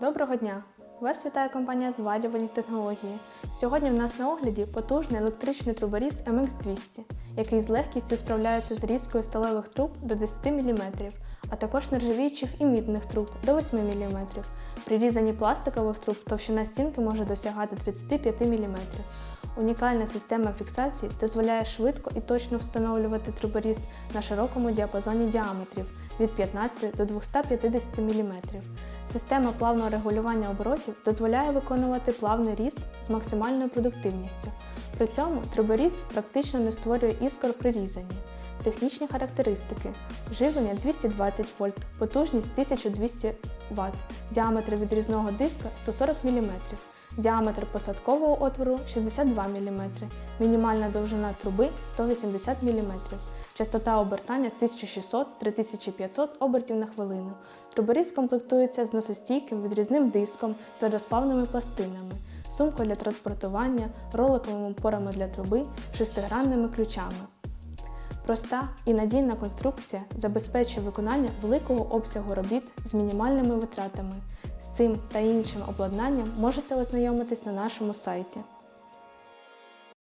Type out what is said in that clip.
Доброго дня! Вас вітає компанія Зварювальні технології. Сьогодні в нас на огляді потужний електричний труборіз MX200, який з легкістю справляється з різкою сталевих труб до 10 мм, а також нержавіючих і мідних труб до 8 мм. При різанні пластикових труб товщина стінки може досягати 35 мм. Унікальна система фіксації дозволяє швидко і точно встановлювати труборіз на широкому діапазоні діаметрів від 15 до 250 мм. Система плавного регулювання оборотів дозволяє виконувати плавний різ з максимальною продуктивністю. При цьому труборіз практично не створює іскор при різанні. Технічні характеристики: живлення 220 вольт, потужність 1200 Вт, діаметр відрізного диска 140 мм, діаметр посадкового отвору 62 мм, мінімальна довжина труби 180 мм. Частота обертання 1600-3500 обертів на хвилину. Труборіз комплектується з носостійким відрізним диском з розпавними пластинами, сумкою для транспортування, роликовими опорами для труби, шестигранними ключами. Проста і надійна конструкція забезпечує виконання великого обсягу робіт з мінімальними витратами. З цим та іншим обладнанням можете ознайомитись на нашому сайті.